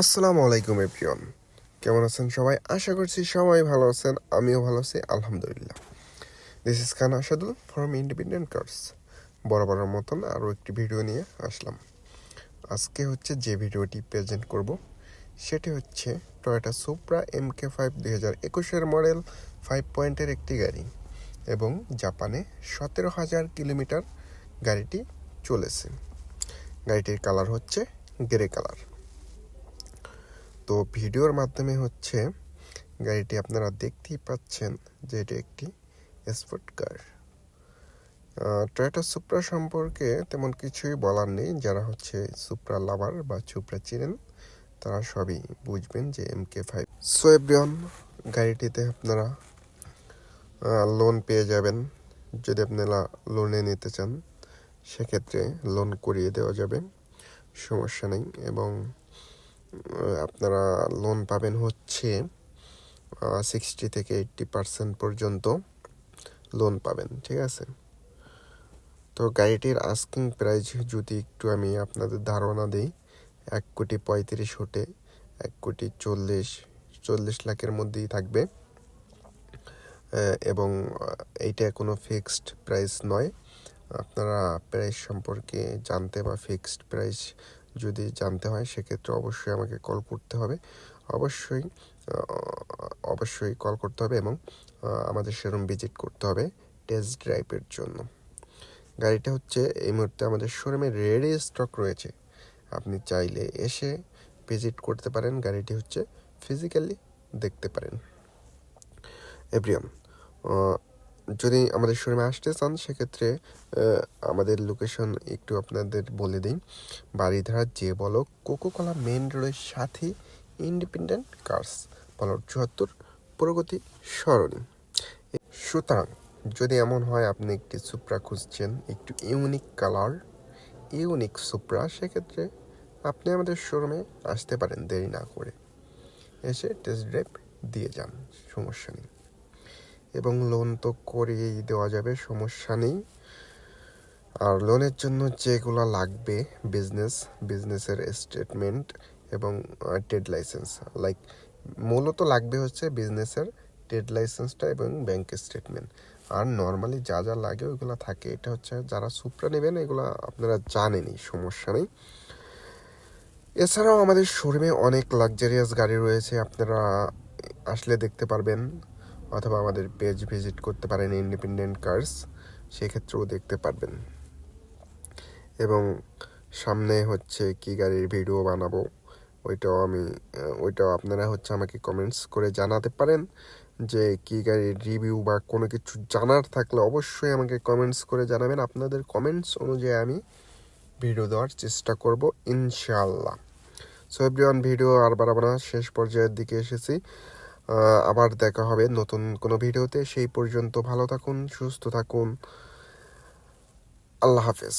আসসালামু আলাইকুম, এভরিওয়ান। কেমন আছেন সবাই? আশা করছি সবাই ভালো আছেন, আমিও ভালো আছি, আলহামদুলিল্লাহ। This is Khan Asadul from Independent Cars বরাবরের মতন আরও একটি ভিডিও নিয়ে আসলাম। আজকে হচ্ছে যে ভিডিওটি প্রেজেন্ট করব, সেটি হচ্ছে Toyota Supra M K five দুই হাজার একুশের মডেল ফাইভ পয়েন্টের একটি গাড়ি এবং জাপানে সতেরো হাজার কিলোমিটার গাড়িটি চলেছে। গাড়িটির কালার হচ্ছে গ্রে কালার। তো ভিডিওর মাধ্যমে হচ্ছে গাড়িটি আপনারা দেখতেই পাচ্ছেন যে এটি একটি স্পোর্ট কার। টয়োটা সুপ্রা সম্পর্কে তেমন কিছুই বলার নেই। যারা হচ্ছে সুপ্রা লাভার বা সুপ্রা চিনেন, তারা সবই বুঝবেন যে এম কে ফাইভ সো গাড়িটিতে আপনারা লোন পেয়ে যাবেন। যদি আপনারা লোনে নিতে চান, সেক্ষেত্রে লোন করিয়ে দেওয়া যাবে। সমস্যা নেই। এবং আপনারা লোন পাবেন হচ্ছে সিক্সটি থেকে এইট্টি পার্সেন্ট পর্যন্ত লোন পাবেন, ঠিক আছে? তো গাড়িটির আস্কিং প্রাইস যদি একটু আমি আপনাদের ধারণা দিই, এক কোটি পঁয়ত্রিশ হতে এক কোটি চল্লিশ চল্লিশ লাখের মধ্যেই থাকবে। এবং এইটা কোনো ফিক্সড প্রাইস নয়। আপনারা প্রাইস সম্পর্কে জানতে বা ফিক্সড প্রাইস যদি জানতে হয়, সেক্ষেত্রে অবশ্যই আমাকে কল করতে হবে। অবশ্যই অবশ্যই কল করতে হবে এবং আমাদের শোরুম ভিজিট করতে হবে টেস্ট ড্রাইভের জন্য। গাড়িটা হচ্ছে, এই মুহূর্তে আমাদের শোরুমে রেডি স্টক রয়েছে। আপনি চাইলে এসে ভিজিট করতে পারেন। গাড়িটি হচ্ছে ফিজিক্যালি দেখতে পারেন। এভরিওয়ান যদি আমাদের শোরুমে আসতে চান, সেক্ষেত্রে আমাদের লোকেশন একটু আপনাদের বলে দিই। বাড়িধারা যে বলো কোকোকলা মেন রোডের সাথে ইন্ডিপেন্ডেন্ট কার্স বলর চুয়াত্তর, প্রগতি, সরণি। সুতরাং, যদি এমন হয় আপনি একটি সুপ্রা খুঁজছেন, একটু ইউনিক কালার ইউনিক সুপ্রা সেক্ষেত্রে আপনি আমাদের শোরুমে আসতে পারেন, দেরি না করে। এসে টেস্ট ড্রাইভ দিয়ে যান, সমস্যা নেই। এবং লোন তো করিয়েই দেওয়া যাবে, সমস্যা নেই। আর লোনের জন্য যেগুলো লাগবে বিজনেস বিজনেসের স্টেটমেন্ট এবং ট্রেড লাইসেন্স লাইক মূলত লাগবে হচ্ছে বিজনেসের ট্রেড লাইসেন্সটা এবং ব্যাংক স্টেটমেন্ট আর নর্মালি যা যা লাগে ওইগুলো থাকে। এটা হচ্ছে যারা সুপ্রা নেবেন, এগুলো আপনারা জানেনই, সমস্যা নেই। এছাড়াও আমাদের শোরুমে অনেক লাক্সারিয়াস গাড়ি রয়েছে। আপনারা আসলে দেখতে পারবেন। অথবা আমাদের পেজ ভিজিট করতে পারেন ইন্ডিপেন্ডেন্ট কার্স সেক্ষেত্রেও দেখতে পারবেন। এবং সামনে হচ্ছে কি গাড়ির ভিডিও বানাবো, ওইটাও আমি, ওইটাও আপনারা হচ্ছে আমাকে কমেন্টস করে জানাতে পারেন যে কি গাড়ির রিভিউ বা কোনো কিছু জানার থাকলে অবশ্যই আমাকে কমেন্টস করে জানাবেন। আপনাদের কমেন্টস অনুযায়ী আমি ভিডিও দেওয়ার চেষ্টা করব, ইনশাআল্লাহ। সো এভরিওয়ান ভিডিও আর বাড়াবো না, শেষ পর্যায়ের দিকে এসেছি। আবার দেখা হবে নতুন কোনো ভিডিওতে। সেই পর্যন্ত ভালো থাকুন সুস্থ থাকুন। আল্লাহ হাফেজ।